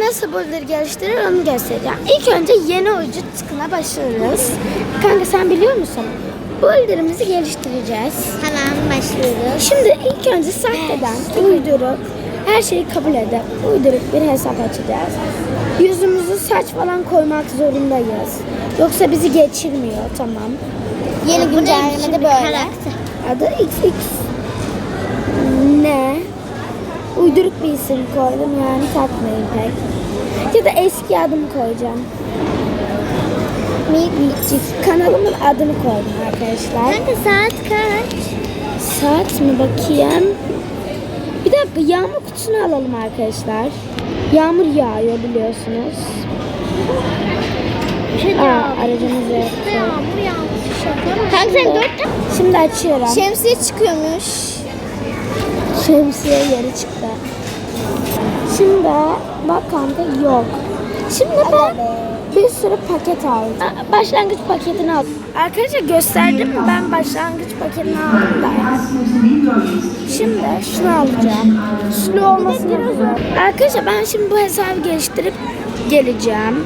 Nasıl boyutları geliştirir onu göstereceğim. İlk önce yeni oyuncu tıkına başlarız. Kanka sen biliyor musun? Boyutlarımızı geliştireceğiz. Hemen başlıyoruz. Şimdi ilk önce sahteden uydurup her şeyi kabul edip uydurup bir hesap açacağız. Yüzümüzü saç falan koymak zorundayız. Yoksa bizi geçirmiyor tamam. Yeni güncellemede böyle. Adı XX. Ne? Uyduruk bir isim koydum yani takmayın pek. Ya da eski adımı koyacağım. Mikcik. Kanalımın adını koydum arkadaşlar. Kanka saat kaç? Saat mi bakayım? Bir dakika yağmur kutusunu alalım arkadaşlar. Yağmur yağıyor biliyorsunuz. Aa, aracımız yok. Yağmur. Kanka sen dört Şimdi açıyorum. şemsiye çıkıyormuş. Şemsiye yeri çıktı. Şimdi bak kanka yok. Şimdi ben bir sürü paket aldım. Başlangıç paketini aldım. Arkadaşlar gösterdim mi? Ben başlangıç paketini aldım da. Şimdi şunu alacağım. Sulu olmasını Arkadaşlar ben şimdi bu hesabı geliştirip geleceğim.